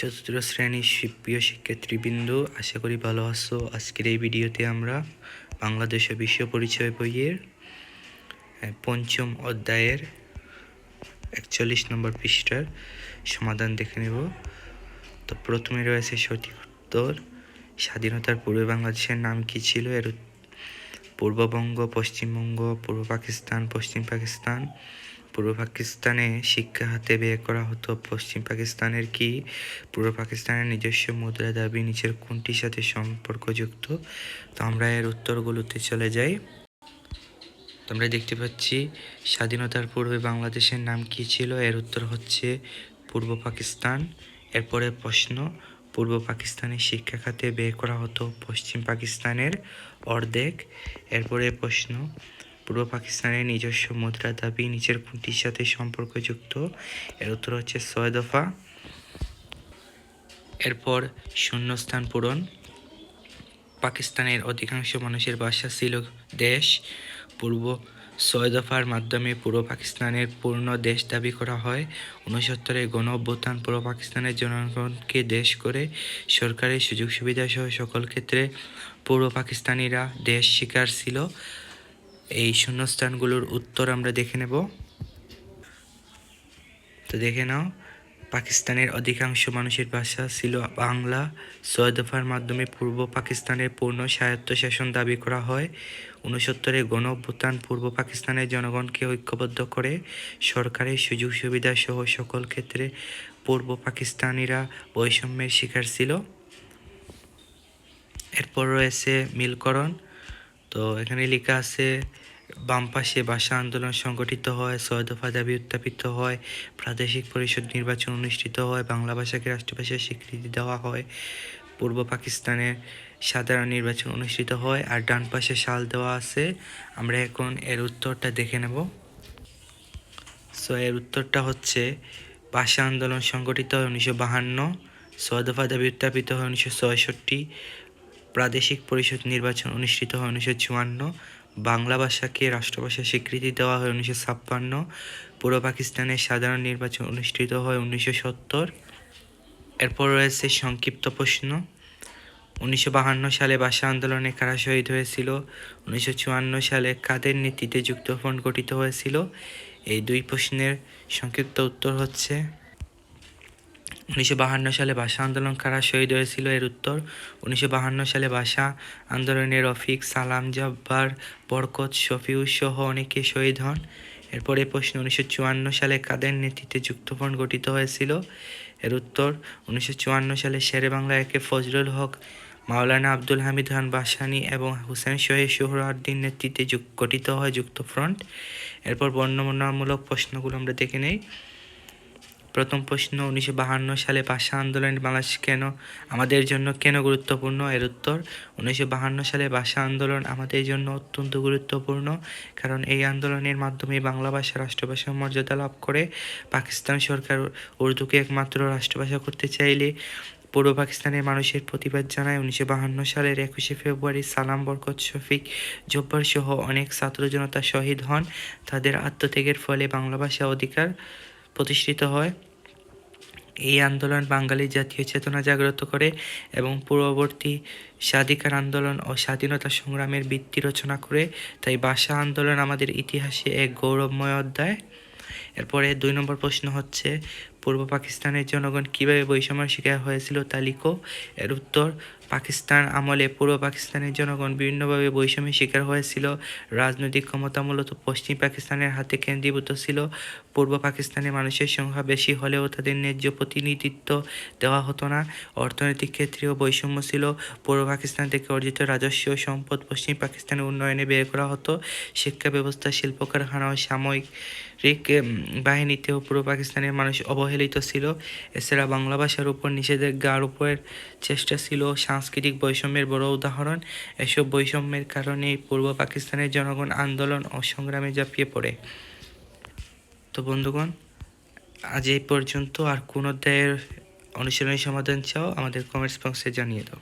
চতুর্থ শ্রেণির প্রিয় শিক্ষার্থীবৃন্দ, আশা করি ভালো আছো। আজকের এই ভিডিওতে আমরা বাংলাদেশ বিশ্ব পরিচয় বইয়ের পঞ্চম অধ্যায়ের একচল্লিশ নম্বর পৃষ্ঠার সমাধান দেখে নেব। তো প্রথমে রয়েছে সঠিক উত্তর। স্বাধীনতার পূর্বে বাংলাদেশের নাম কি ছিল? এর পূর্ববঙ্গ, পশ্চিমবঙ্গ, পূর্ব পাকিস্তান, পশ্চিম পাকিস্তান। পূর্ব পাকিস্তানে শিক্ষা হাতে ব্যয় করা হতো। পশ্চিম পাকিস্তানের কি? পূর্ব পাকিস্তানের নিজস্ব মুদ্রা দাবি নিচের কোনটির সাথে সম্পর্কযুক্ত? তো আমরা এর উত্তরগুলোতে চলে যাই। আমরা দেখতে পাচ্ছি, স্বাধীনতার পূর্বে বাংলাদেশের নাম কি ছিল? এর উত্তর হচ্ছে পূর্ব পাকিস্তান। এরপরে প্রশ্ন, পূর্ব পাকিস্তানের শিক্ষা খাতে ব্যয় করা হতো পশ্চিম পাকিস্তানের অর্ধেক? এরপরে প্রশ্ন পূর্ব পাকিস্তানের নিজস্ব মুদ্রা দাবি নিচের কোনটির সাথে সম্পর্কযুক্ত? এর উত্তর হচ্ছে ছয় দফা। এরপর শূন্যস্থান পূরণ। পাকিস্তানের অধিকাংশ মানুষের বাসা ছিল দেশ। পূর্ব ছয় দফার মাধ্যমে পূর্ব পাকিস্তানের পূর্ণ দেশ দাবি করা হয়। উনসত্তরের গণ অভ্যুত্থান পূর্ব পাকিস্তানের জনগণকে দেশ করে সরকারের সুযোগ সুবিধা সহ সকল ক্ষেত্রে পূর্ব পাকিস্তানিরা দেশ স্বীকার ছিল। এই শূন্যস্থানগুলোর উত্তর আমরা দেখে নেব। তো দেখে নাও, পাকিস্তানের অধিকাংশ মানুষের ভাষা ছিল বাংলা। ছয় দফার মাধ্যমে পূর্ব পাকিস্তানের পূর্ণ স্বায়ত্তশাসন দাবি করা হয়। উনসত্তরের গণ অভ্যুত্থান পূর্ব পাকিস্তানের জনগণকে ঐক্যবদ্ধ করে সরকারের সুযোগ সুবিধা সহ সকল ক্ষেত্রে পূর্ব পাকিস্তানিরা বৈষম্যের শিকার ছিল। এরপর রয়েছে মিলকরণ। তো এখানে লেখা আছে বাম পাশে ভাষা আন্দোলন সংগঠিত হয়, ছয় দফা দাবি উত্থাপিত হয়, প্রাদেশিক পরিষদ নির্বাচন অনুষ্ঠিত হয়, বাংলা ভাষাকে রাষ্ট্রভাষার স্বীকৃতি দেওয়া হয়, পূর্ব পাকিস্তানের সাধারণ নির্বাচন অনুষ্ঠিত হয়, আর ডান পাশে সাল দেওয়া আছে। আমরা এখন এর উত্তরটা দেখে নেব। সো এর উত্তরটা হচ্ছে, ভাষা আন্দোলন সংগঠিত হয় উনিশশো বাহান্ন, ছয় দফা দাবি উত্থাপিত হয় উনিশশো ছয়ষট্টি, প্রাদেশিক পরিষদ নির্বাচন অনুষ্ঠিত হয় উনিশশো চুয়ান্ন বাংলা ভাষাকে রাষ্ট্রভাষা স্বীকৃতি দেওয়া হয় উনিশশো ছাপ্পান্ন, পূর্ব পাকিস্তানের সাধারণ নির্বাচন অনুষ্ঠিত হয় উনিশশো সত্তর, এরপর রয়েছে সংক্ষিপ্ত প্রশ্ন। উনিশশো বাহান্ন সালে ভাষা আন্দোলনে কারা শহীদ হয়েছিল? উনিশশো চুয়ান্ন সালে কাদের নেতৃত্বে যুক্তফ্রন্ট গঠিত হয়েছিল? এই দুই প্রশ্নের সংক্ষিপ্ত উত্তর হচ্ছে উনিশশো বাহান্ন সালে ভাষা আন্দোলন কারা শহীদ হয়েছিল, এর উত্তর। উনিশশো বাহান্ন সালে ভাষা আন্দোলনে রফিক, সালাম, জব্বার, বরকত শফিউর সহ অনেকে শহীদ হন। এরপরে প্রশ্ন, উনিশশো চুয়ান্ন সালে কাদের নেতৃত্বে যুক্তফ্রন্ট গঠিত হয়েছিল? এর উত্তর, উনিশশো চুয়ান্ন সালে শেরে বাংলা একে ফজলুল হক, মাওলানা আব্দুল হামিদ খান বাসানি এবং হুসেন শহীদ সোহরাওয়ার্দীর নেতৃত্বে গঠিত হয় যুক্তফ্রন্ট। এরপর বর্ণনামূলক প্রশ্নগুলো আমরা দেখে নেই। প্রথম প্রশ্ন উনিশশো বাহান্ন সালে ভাষা আন্দোলন বাংলাদেশ কেন, আমাদের জন্য কেন গুরুত্বপূর্ণ? এর উত্তর, উনিশশো বাহান্ন সালে ভাষা আন্দোলন আমাদের জন্য অত্যন্ত গুরুত্বপূর্ণ, কারণ এই আন্দোলনের মাধ্যমে বাংলা ভাষা রাষ্ট্রভাষার মর্যাদা লাভ করে। পাকিস্তান সরকার উর্দুকে একমাত্র রাষ্ট্রভাষা করতে চাইলে পূর্ব পাকিস্তানের মানুষের প্রতিবাদ জানায়। উনিশশো বাহান্ন সালের একুশে ফেব্রুয়ারি সালাম বরকত শফিক জব্বার সহ অনেক ছাত্র জনতা শহীদ হন। তাদের আত্মত্যাগের ফলে বাংলা ভাষা অধিকার প্রতিষ্ঠিত হয়। এই আন্দোলন বাঙালি জাতীয় চেতনা জাগ্রত করে এবং পূর্ববর্তী স্বাধিকার আন্দোলন ও স্বাধীনতা সংগ্রামের ভিত্তি রচনা করে, তাই ভাষা আন্দোলন আমাদের ইতিহাসে এক গৌরবময় অধ্যায়। এরপরে দুই নম্বর প্রশ্ন হচ্ছে, পূর্ব পাকিস্তানের জনগণ কীভাবে বৈষম্যের শিকার হয়েছিল তা লিখো। এর উত্তর পাকিস্তান আমলে পূর্ব পাকিস্তানের জনগণ বিভিন্নভাবে বৈষম্যের শিকার হয়েছিল। রাজনৈতিক ক্ষমতা মূলত পশ্চিম পাকিস্তানের হাতে কেন্দ্রীভূত ছিল। পূর্ব পাকিস্তানের মানুষের সংখ্যা বেশি হলেও তাদের ন্যায্য প্রতিনিধিত্ব দেওয়া হতো না। অর্থনৈতিক ক্ষেত্রেও বৈষম্য ছিল। পূর্ব পাকিস্তান থেকে অর্জিত রাজস্ব সম্পদ পশ্চিম পাকিস্তানের উন্নয়নে ব্যয় করা হতো। শিক্ষা ব্যবস্থা শিল্প কারখানা ও সাময়িক রিক বাহিনীতেও পূর্ব পাকিস্তানের মানুষ অবহেলিত ছিল। এছাড়া বাংলা ভাষার উপর নিষেধাজ্ঞা আরোপের চেষ্টা ছিল। সাংস্কৃতিক বৈষম্যের বড় উদাহরণ। এসব বৈষম্যের কারণে পূর্ব পাকিস্তানের জনগণ আন্দোলন ও সংগ্রামে ঝাঁপিয়ে পড়ে। তো বন্ধুগণ, আজ এই পর্যন্ত আর কোন অধ্যায়ের অনুশীলনী সমাধান চাও, আমাদের কমেন্টস বক্সে জানিয়ে দাও।